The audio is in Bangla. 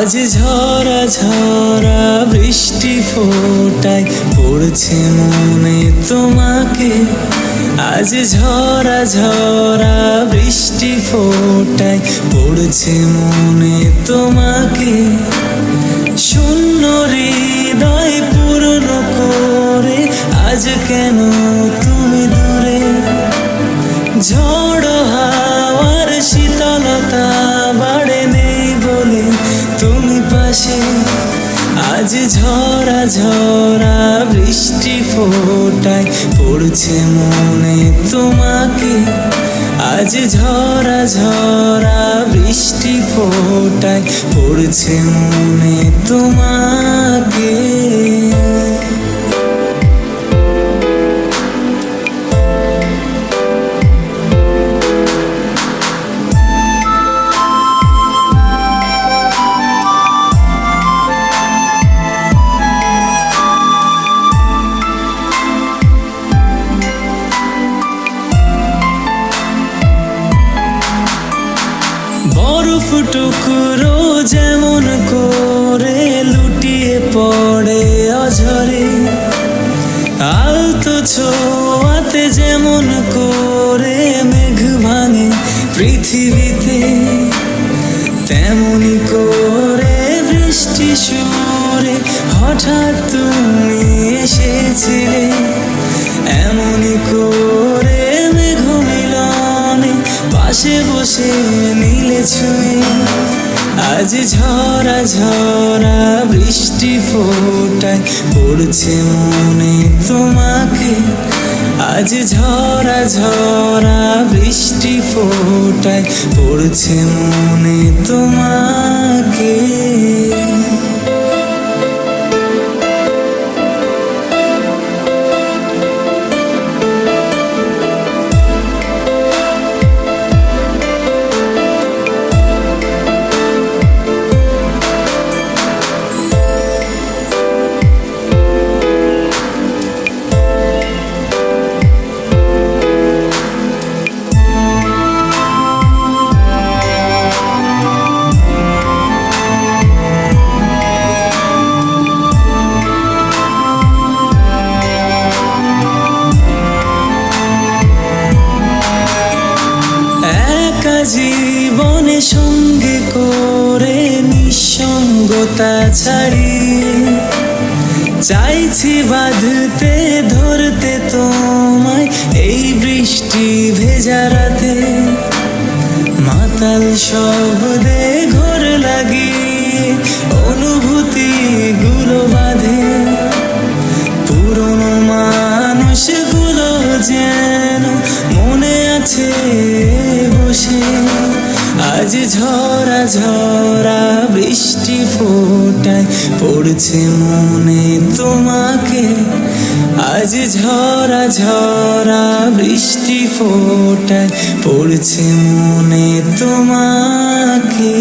আজ ঝরা ঝরা বৃষ্টি ফোটায় পড়ছে মনে তোমাকে। আজ ঝরা ঝরা বৃষ্টি ফোটায় পড়ছে মনে তোমাকে। শূন্য হৃদয় পূর্ণ করে আজ কেন পাশে আজ ঝরা ঝরা বৃষ্টি ফোটায়, পড়ছে মনে তোমাকে। আজ ঝরা ঝরা বৃষ্টি ফোটায়, পড়ছে মনে তোমাকে। বরফ টুকরো যেমন করে লুটিয়ে পড়ে অঝরে, আলতো ছোঁয়াতে যেমন করে মেঘ ভাঙে পৃথিবীতে, তেমনি করে বৃষ্টি সুরে হঠাৎ তুমি এসেছিলে। পাশে বসে নীলে ছুঁয়ে আজ ঝরা ঝরা বৃষ্টি ফোটায় পড়ছে মনে তোমাকে। আজ ঝরা ঝরা বৃষ্টি ফোটায় পড়ছে মনে তোমাকে। জীবনে সঙ্গে করে নিঃসঙ্গতা ছাড়ি। চাইছি বাঁধতে, ধরতে তোমায় এই বৃষ্টি ভেজা রাতে। মাতাল শব্দে ঘোর লাগিয়ে অনুভূতি গুলো বাঁধে। পুরনো মানুষগুলো যেন মনে আছে ঝরা ঝরা বৃষ্টি ফোটায় পড়ছে মনে তোমাকে। আজ ঝরা ঝরা বৃষ্টি ফোটায় পড়ছে মনে তোমাকে।